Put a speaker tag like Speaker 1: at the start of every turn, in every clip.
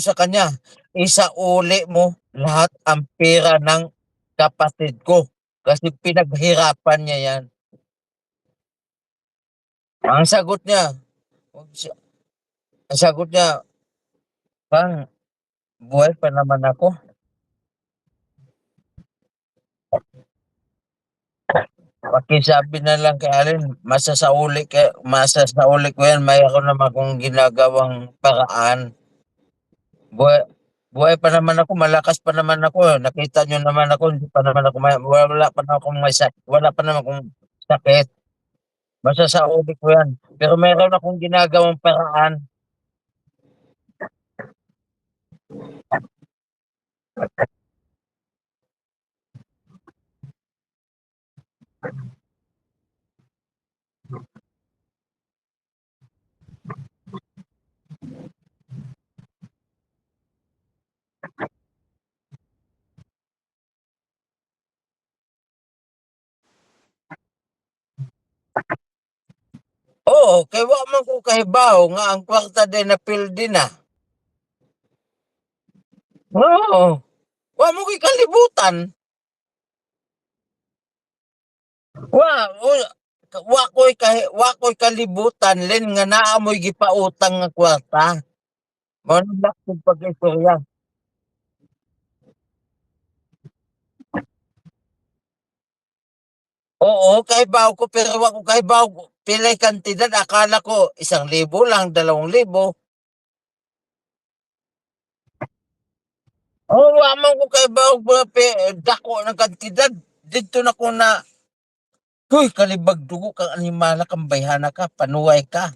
Speaker 1: sa kanya, "Isauli mo lahat ang pera ng kapatid ko, kasi pinaghirapan niya 'yan." Ang sagot niya, ang sagot niya, "Bang, buhay pa naman ako." Pakisabi na lang kay Allen, masasauli masasauli ko 'yan, mayroon naman akong ginagawang paraan. Buhay buhay pa naman ako, malakas pa naman ako, nakita niyo naman ako, hindi pa naman ako may wala pa naman akong may sak wala pa naman akong sakit. Masasauli ko 'yan, pero meron akong ginagawang paraan. Oo, kay wa man ko kahibaw nga ang kwarta day napildi na. Oo, wa mo ko'y kalibutan. Wa wa ko'y kahi wa ko'y kalibutan Len nga naa mo'y gipautang nga kwarta. Mao na dakong pagkaistorya. Oo, kahibaw ko pero wa ko kahibaw pila'y kantidad, akala ko 1,000 lang, 2,000. Oo, wa man ko kahibaw mga pe dako ng kantidad, didto na ko na, "Hoy kalibag dugo kang animala kang bayhana ka, panuway ka."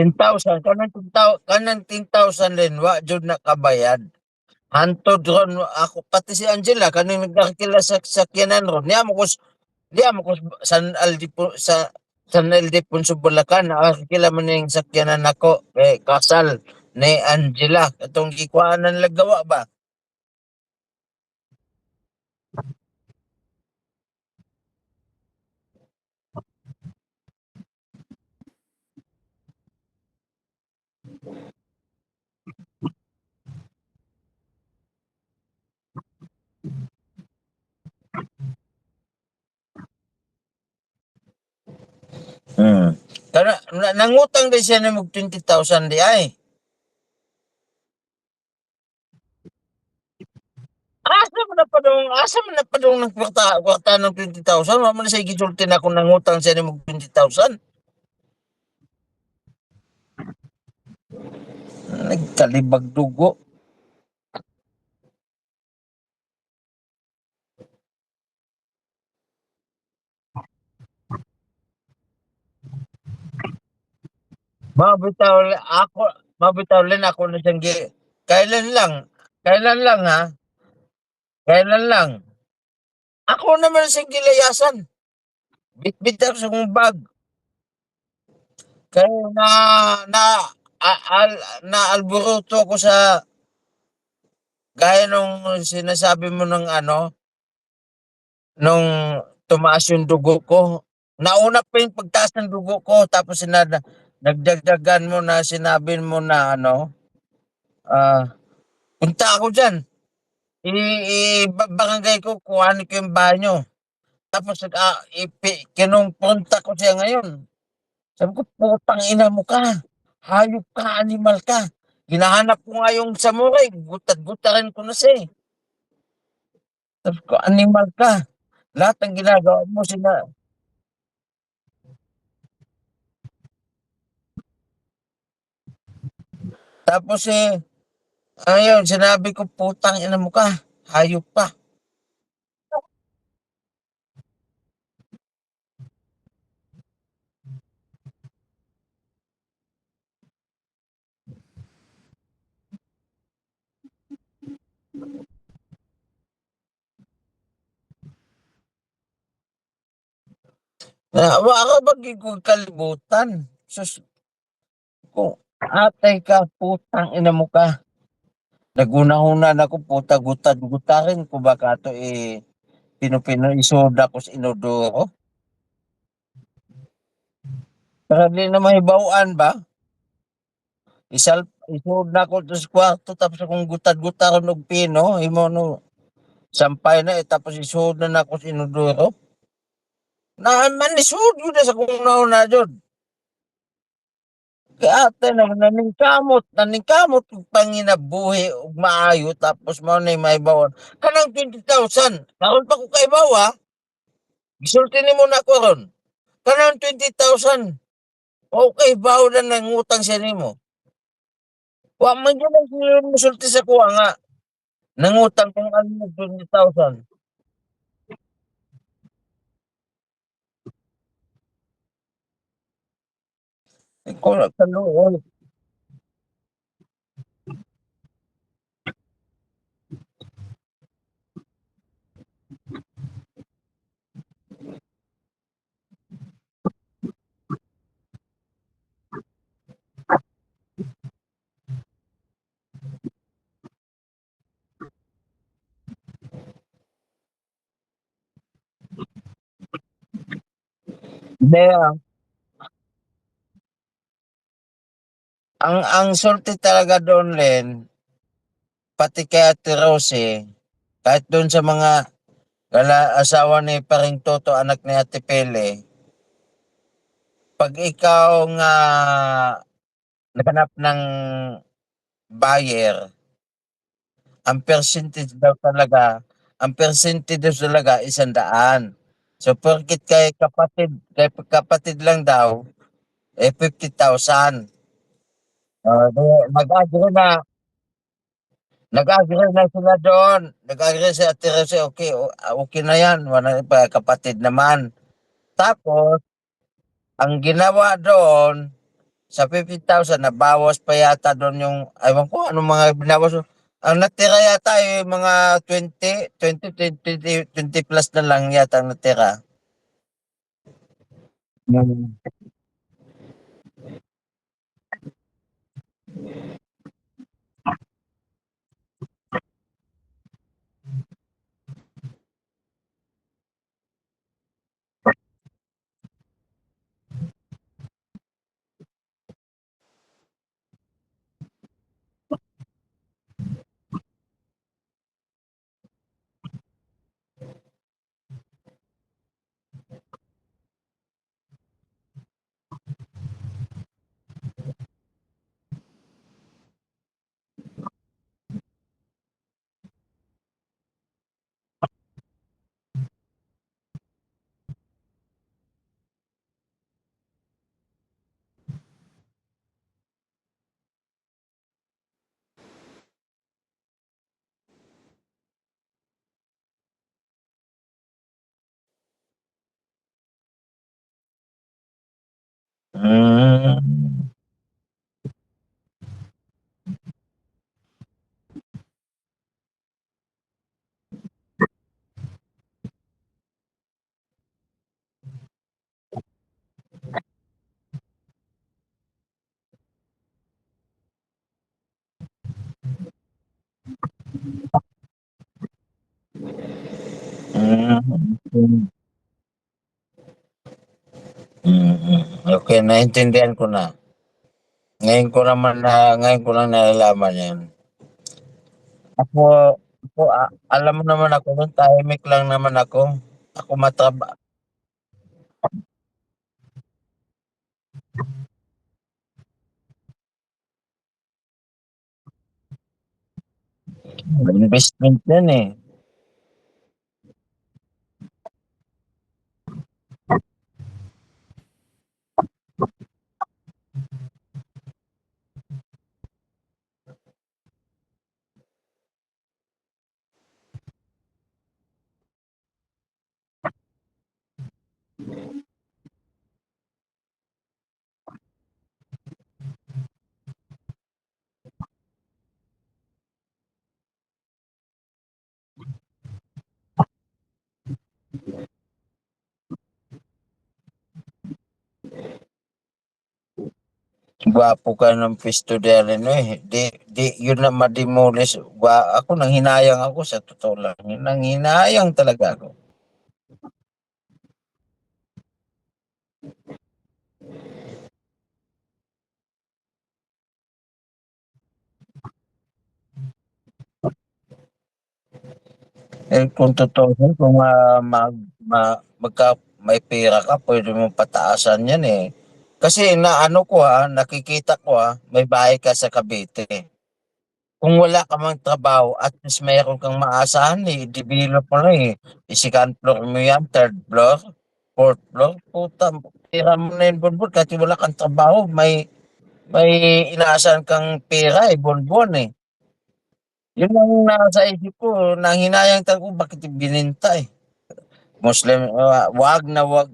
Speaker 1: 10,000 kanang ten thou kanang 10,000 Len wa jud nakabayad. Hantod ron ako pati si Angela kaning nagdakila sa sakyanan ron, diha mo kus diha mo kus San Ildepo sa San Ildefonso, Bulacan, nakakila man ning sakyanan nako kay kasal ni Angela katong gikuhanan nila gawa ba. Nangutang din siya nimo og 20,000 di ay. Asa man na padung asa man na padung ng kwarta kwarta ng 20,000 wa man na siya gisulti na kung nangutang siya nimo og 20,000. Nagkalibag dugo. Mabitaw ako mabitaw Len ako na siyang gi kailan lang kailan lang ha. Kailan lang. Ako naman siyang gilayasan. Bitbit ako sa bag. Kaya na na al naalburuto ako sa gaya nung sinasabi mo ng ano nung tumaas yung dugo ko. Nauna pa yung pagtaas ng dugo ko tapos sinada nagdagdagan mo na sinabi mo na ano, ah, punta ako diyan. I iba-barangay ko kuhanin ko yung bahay. Tapos ah, ipi kinumpronta ko siya ngayon. Sabi ko, "Putang ina mo ka, hayop ka, animal ka." Hinahanap ko nga yung samurai, gutad-gutarin ko na siya, eh. Sabi ko, "Animal ka, lahat ng ginagawa mo sina" Tapos, eh, ayun sinabi ko, "Putang ina mo ka, hayop ka." Na gyud kog kalibutan, sus. Kung atay ka, putang ina mo ka. Naghunahuna na ko puta gutad-gutarin ko ba kato eh, pino-pinoy isoda ko sa inodoro. Para di na mahibaw-an ba? Isal isud na ko sa kwarto tapos akong gutad-gutaron og pino, imo no sampay na eh, tapos isud na nako sa inodoro. Na man isud yun na sa kung nauna jud. Ate na naningkamot, naningkamot og panginabuhi og maayo tapos mao na mahibawon. Kanang 20,000 karon pa ko kaibaw ha. Gisulti nimo na ko ron. Kanang 20,000 okay baw na nangutang siya nimo. Wa man gyud ang sa kuha nga. Nangutang kung ano 20,000. Ikaw na kaluoy. Hindi ah. Ang ang sulti talaga doon Len, pati kay Ate Rosie, kahit doon sa mga gala asawa ni Paring Toto, anak ni Ate Pele, pag ikaw nga naghanap ng buyer, ang percentage daw talaga, ang percentage daw talaga isang daan. So porket kay kapatid, kay kapatid lang daw, eh 50,000. Oh, di nag-agree na nag-agree na sila doon. Nag-agree si Ate Rosie, okay, o- okay na yan, wala pa kapatid naman. Tapos, ang ginawa doon, sa 50,000, nabawas pa yata doon yung, aywan ko, anong mga binawas. Ang natira yata ay mga 20, 20, 20, 20 plus na lang yata ang natira. Hmm. Yeah. à. Mm-hmm. Okey naintindihan ko na. Ngayon ko naman na ngayon ko lang nalalaman 'yan. Ako ako, ah, alam mo naman ako nun tahimik lang naman ako. Ako matraba investment 'yan, eh. Gwapo ka ng pisto dere no eh. Di, di, yun na ma-demolish. Wa, ako nang hinayang ako sa totoo lang. Nang hinayang talaga ako. Eh, kung totoo kung ah, mag, ma, magka, may pera ka, pwede mo pataasan yan eh. Kasi na ano ko ha, nakikita ko ha, may bahay ka sa Cavite. Kung wala ka mang trabaho, at least mayroon kang maasahan eh, develop mo na eh. I-second floor mo yan, third floor, fourth floor, puta, pera mo na yun, bonbon, kahit wala kang trabaho, may, may inaasahan kang pera eh, bonbon eh. Yun ang nasa isip ko, nang hinayang ko, bakit bininta eh. Muslim, uh, wag na wag